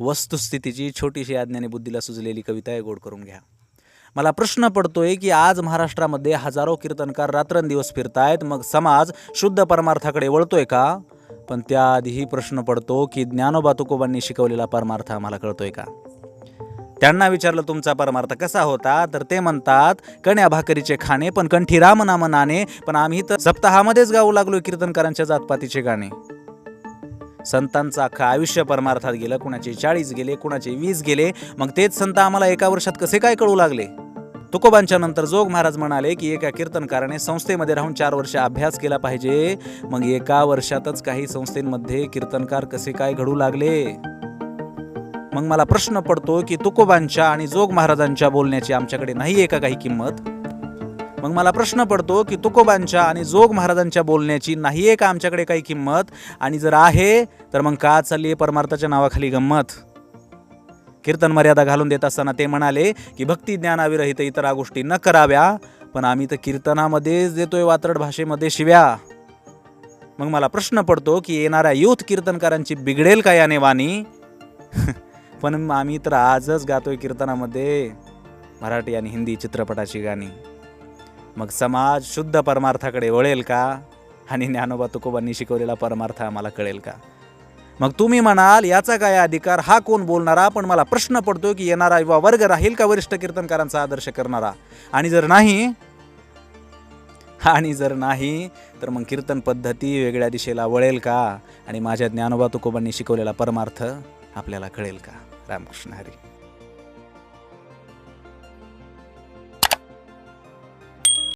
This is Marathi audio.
वस्तुस्थितीची छोटीशी अज्ञानी बुद्धीला सुजलेली कविता आहे गोड करून घ्या. मला प्रश्न पडतोय की आज महाराष्ट्रामध्ये हजारो कीर्तनकार रात्रंदिवस फिरतायत मग समाज शुद्ध परमार्थाकडे वळतोय का? पण त्याआधीही प्रश्न पडतो की ज्ञानोबा तुकोबांनी शिकवलेला परमार्थ आम्हाला कळतोय का? त्यांना विचारलं तुमचा परमार्थ कसा होता? तर ते म्हणतात कण्या भाकरीचे खाणे पण कंठी राम नाम नाणे पण आम्ही तर सप्ताहामध्येच गाऊ लागलो कीर्तनकारांच्या जातपातीचे गाणे. संतांचं अख्खं आयुष्य परमार्थात गेलं कुणाचे चाळीस गेले कुणाचे वीस गेले. मग तेच संत आम्हाला एका वर्षात कसे काय कळू लागले? तुकोबांच्या नंतर जोग महाराज म्हणाले की एका कीर्तनकाराने संस्थेमध्ये राहून चार वर्ष अभ्यास केला पाहिजे. मग एका वर्षातच काही संस्थेमध्ये कीर्तनकार कसे काय घडू लागले? मग मला प्रश्न पडतो की तुकोबांच्या आणि जोग महाराजांच्या बोलण्याची आमच्याकडे नाही आहे का काही किंमत? मग मला प्रश्न पडतो की तुकोबांच्या आणि जोग महाराजांच्या बोलण्याची नाही आहे का आमच्याकडे काही किंमत? आणि जर आहे तर मग का चालली आहे परमार्थाच्या नावाखाली गंमत? कीर्तन मर्यादा घालून देत असताना ते म्हणाले की भक्ती ज्ञानाविरहित इतर गोष्टी न कराव्या पण आम्ही तर कीर्तनामध्येच देतोय वात्रट भाषेमध्ये शिव्या. मग मला प्रश्न पडतो की येणाऱ्या युथ कीर्तनकारांची बिघडेल का याने वाणी? पण आम्ही तर आजच गातोय कीर्तनामध्ये मराठी आणि हिंदी चित्रपटाची गाणी. मग समाज शुद्ध परमार्थाकडे वळेल का? आणि ज्ञानोबा तुकोबांनी शिकवलेला परमार्थ आम्हाला कळेल का? मग तुम्ही म्हणाल याचा काय अधिकार? हा कोण बोलणारा? पण मला प्रश्न पडतो की येणारा युवा वर्ग राहील का वरिष्ठ कीर्तनकारांचा आदर्श करणारा? आणि जर नाही आणि जर नाही तर मग कीर्तन पद्धती वेगळ्या दिशेला वळेल का? आणि माझ्या ज्ञानोबा तुकोबांनी शिकवलेला परमार्थ आपल्याला कळेल का? रामकृष्ण हरी.